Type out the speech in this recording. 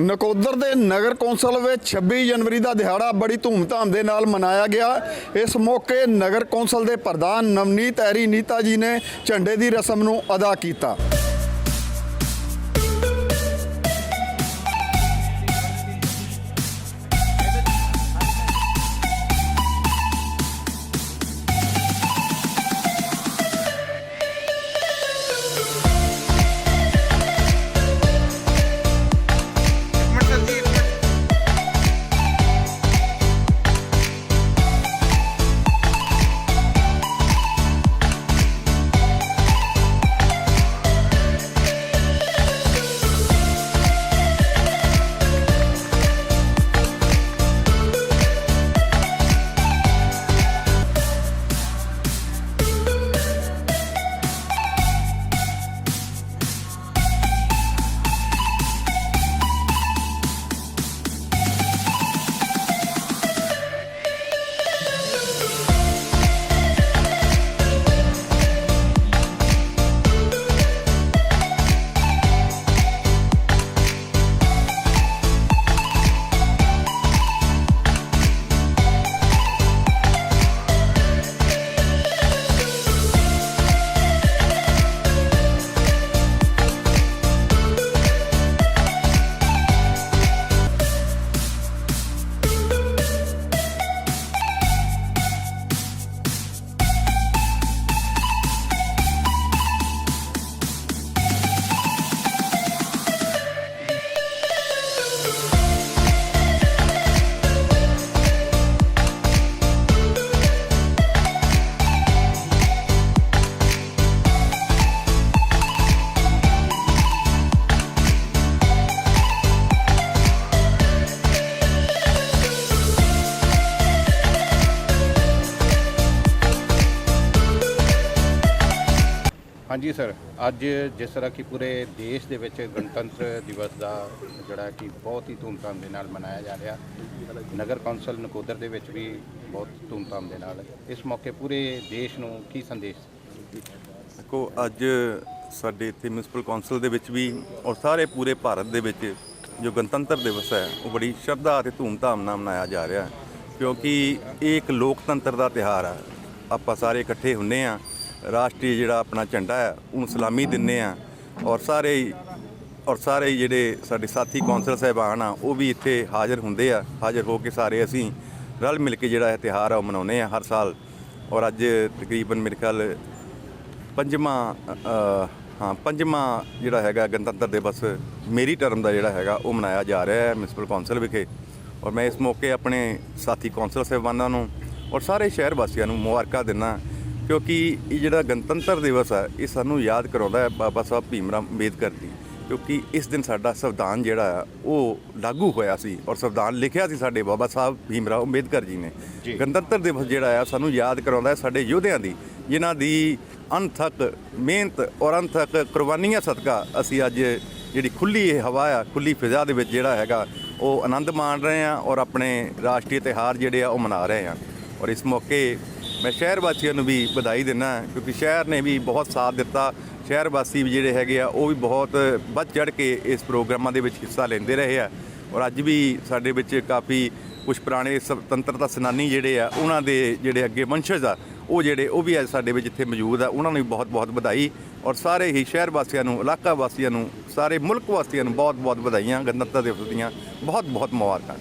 ਨਕੋਦਰ ਦੇ ਨਗਰ ਕੌਂਸਲ ਵਿੱਚ 26 ਜਨਵਰੀ ਦਾ ਦਿਹਾੜਾ ਬੜੀ ਧੂਮਧਾਮ ਦੇ ਨਾਲ ਮਨਾਇਆ ਗਿਆ। ਇਸ ਮੌਕੇ ਨਗਰ ਕੌਂਸਲ ਦੇ ਪ੍ਰਧਾਨ ਨਵਨੀਤ ਐਰੀ ਨੀਤਾ ਜੀ ਨੇ ਝੰਡੇ ਦੀ ਰਸਮ ਨੂੰ ਅਦਾ ਕੀਤਾ। ਹਾਂਜੀ, ਸਰ। ਅੱਜ ਜਿਸ ਤਰ੍ਹਾਂ ਕਿ ਪੂਰੇ ਦੇਸ਼ ਦੇ ਵਿੱਚ ਗਣਤੰਤਰ ਦਿਵਸ ਦਾ ਜਿਹੜਾ ਕਿ ਬਹੁਤ ਹੀ ਧੂਮਧਾਮ ਦੇ ਨਾਲ ਮਨਾਇਆ ਜਾ ਰਿਹਾ। ਨਗਰ ਕੌਂਸਲ ਨਕੋਦਰ ਦੇ ਵਿੱਚ ਵੀ ਬਹੁਤ ਧੂਮਧਾਮ ਦੇ ਨਾਲ। ਇਸ ਮੌਕੇ ਪੂਰੇ ਦੇਸ਼ ਨੂੰ ਕੀ ਸੰਦੇਸ਼? ਦੇਖੋ, ਅੱਜ ਸਾਡੇ ਇੱਥੇ ਮਿਊਨਿਸਪਲ ਕੌਂਸਲ ਦੇ ਵਿੱਚ ਵੀ ਔਰ ਸਾਰੇ ਪੂਰੇ ਭਾਰਤ ਦੇ ਵਿੱਚ ਜੋ ਗਣਤੰਤਰ ਦਿਵਸ ਹੈ, ਉਹ ਬੜੀ ਸ਼ਰਧਾ ਅਤੇ ਧੂਮਧਾਮ ਨਾਲ ਮਨਾਇਆ ਜਾ ਰਿਹਾ ਹੈ। ਕਿਉਂਕਿ ਇਹ ਇੱਕ ਲੋਕਤੰਤਰ ਦਾ ਤਿਹਾਰ ਹੈ ਆਪਾਂ ਸਾਰੇ ਇਕੱਠੇ ਹੁੰਨੇ ਆ ਰਾਸ਼ਟਰੀ ਜਿਹੜਾ ਆਪਣਾ ਝੰਡਾ ਹੈ, ਉਹਨੂੰ ਸਲਾਮੀ ਦਿੰਨੇ ਆ ਔਰ ਸਾਰੇ ਔਰ ਸਾਰੇ ਹੀ ਜਿਹੜੇ ਸਾਡੇ ਸਾਥੀ ਕੌਂਸਲ ਸਾਹਿਬਾਨ ਆ, ਉਹ ਵੀ ਇੱਥੇ ਹਾਜ਼ਰ ਹੁੰਦੇ ਆ। ਹਾਜ਼ਰ ਹੋ ਕੇ ਸਾਰੇ ਅਸੀਂ ਰਲ ਮਿਲ ਕੇ ਜਿਹੜਾ ਇਹ ਤਿਹਾਰ ਆ, ਉਹ ਮਨਾਉਂਦੇ ਆ ਹਰ ਸਾਲ। ਔਰ ਅੱਜ ਤਕਰੀਬਨ ਮੇਰੇ ਖਿਆਲ ਪੰਜਵਾਂ ਹਾਂ, ਪੰਜਵਾਂ ਜਿਹੜਾ ਹੈਗਾ ਗਣਤੰਤਰ ਦਿਵਸ ਮੇਰੀ ਟਰਮ ਦਾ ਜਿਹੜਾ ਹੈਗਾ, ਉਹ ਮਨਾਇਆ ਜਾ ਰਿਹਾ ਹੈ ਮਿਊਨਿਸਪਲ ਕੌਂਸਲ ਵਿਖੇ। ਔਰ ਮੈਂ ਇਸ ਮੌਕੇ ਆਪਣੇ ਸਾਥੀ ਕੌਂਸਲ ਸਾਹਿਬਾਨਾਂ ਨੂੰ ਔਰ ਸਾਰੇ ਸ਼ਹਿਰ ਵਾਸੀਆਂ ਨੂੰ ਮੁਬਾਰਕਾਂ ਦਿੰਦਾ ਕਿਉਂਕਿ ਇਹ ਜਿਹੜਾ ਗਣਤੰਤਰ ਦਿਵਸ ਹੈ ਇਹ ਸਾਨੂੰ ਯਾਦ ਕਰਾਉਂਦਾ ਹੈ ਬਾਬਾ ਸਾਹਿਬ ਭੀਮਰਾਵ ਅੰਬੇਦਕਰ ਦੀ। ਕਿਉਂਕਿ ਇਸ ਦਿਨ ਸਾਡਾ ਸੰਵਿਧਾਨ ਜਿਹੜਾ ਆ ਉਹ ਲਾਗੂ ਹੋਇਆ ਸੀ ਔਰ ਸੰਵਿਧਾਨ ਲਿਖਿਆ ਸੀ ਸਾਡੇ ਬਾਬਾ ਸਾਹਿਬ ਭੀਮਰਾਵ ਅੰਬੇਦਕਰ ਜੀ ਨੇ। ਗਣਤੰਤਰ ਦਿਵਸ ਜਿਹੜਾ ਆ ਸਾਨੂੰ ਯਾਦ ਕਰਾਉਂਦਾ ਹੈ ਸਾਡੇ ਯੋਧਿਆਂ ਦੀ ਜਿਨ੍ਹਾਂ ਦੀ ਅਣਥੱਕ ਮਿਹਨਤ ਔਰ ਅਣਥੱਕ ਕੁਰਬਾਨੀਆਂ ਸਦਕਾ ਅਸੀਂ ਅੱਜ ਜਿਹੜੀ ਖੁੱਲੀ ਇਹ ਹਵਾ ਆ ਖੁੱਲੀ ਫਿਜ਼ਾ ਦੇ ਵਿੱਚ ਜਿਹੜਾ ਹੈਗਾ ਉਹ ਆਨੰਦ ਮਾਣ ਰਹੇ ਆ ਔਰ ਆਪਣੇ ਰਾਸ਼ਟਰੀ ਤਿਉਹਾਰ ਜਿਹੜੇ ਆ ਉਹ ਮਨਾ ਰਹੇ ਆ ਔਰ ਇਸ ਮੌਕੇ ਮੈਂ ਸ਼ਹਿਰ ਵਾਸੀਆਂ ਨੂੰ ਵੀ ਵਧਾਈ ਦਿੰਦਾ ਕਿਉਂਕਿ ਸ਼ਹਿਰ ਨੇ ਵੀ ਬਹੁਤ ਸਾਥ ਦਿੱਤਾ। ਸ਼ਹਿਰ ਵਾਸੀ ਵੀ ਜਿਹੜੇ ਹੈਗੇ ਆ, ਉਹ ਵੀ ਬਹੁਤ ਵੱਧ ਚੜ ਕੇ ਇਸ ਪ੍ਰੋਗਰਾਮਾਂ ਦੇ ਵਿੱਚ ਹਿੱਸਾ ਲੈਂਦੇ ਰਹੇ ਆ। ਔਰ ਅੱਜ ਵੀ ਸਾਡੇ ਵਿੱਚ ਕਾਫੀ ਕੁਝ ਪੁਰਾਣੇ ਸੁਤੰਤਰਤਾ ਸੈਨਾਨੀ ਜਿਹੜੇ ਆ, ਉਹਨਾਂ ਦੇ ਜਿਹੜੇ ਅੱਗੇ ਵੰਸ਼ਜ ਆ, ਉਹ ਜਿਹੜੇ, ਉਹ ਵੀ ਅੱਜ ਸਾਡੇ ਵਿੱਚ ਇੱਥੇ ਮੌਜੂਦ ਆ, ਉਹਨਾਂ ਨੂੰ ਵੀ ਬਹੁਤ ਬਹੁਤ ਵਧਾਈ। ਔਰ ਸਾਰੇ ਹੀ ਸ਼ਹਿਰ ਵਾਸੀਆਂ ਨੂੰ ਇਲਾਕਾ ਵਾਸੀਆਂ ਨੂੰ, ਸਾਰੇ ਮੁਲਕ ਵਾਸੀਆਂ ਨੂੰ ਬਹੁਤ ਬਹੁਤ ਵਧਾਈਆਂ ਗਣਤੰਤਰ ਦਿਵਸ ਦੀਆਂ ਬਹੁਤ ਬਹੁਤ ਮੁਬਾਰਕਾਂ।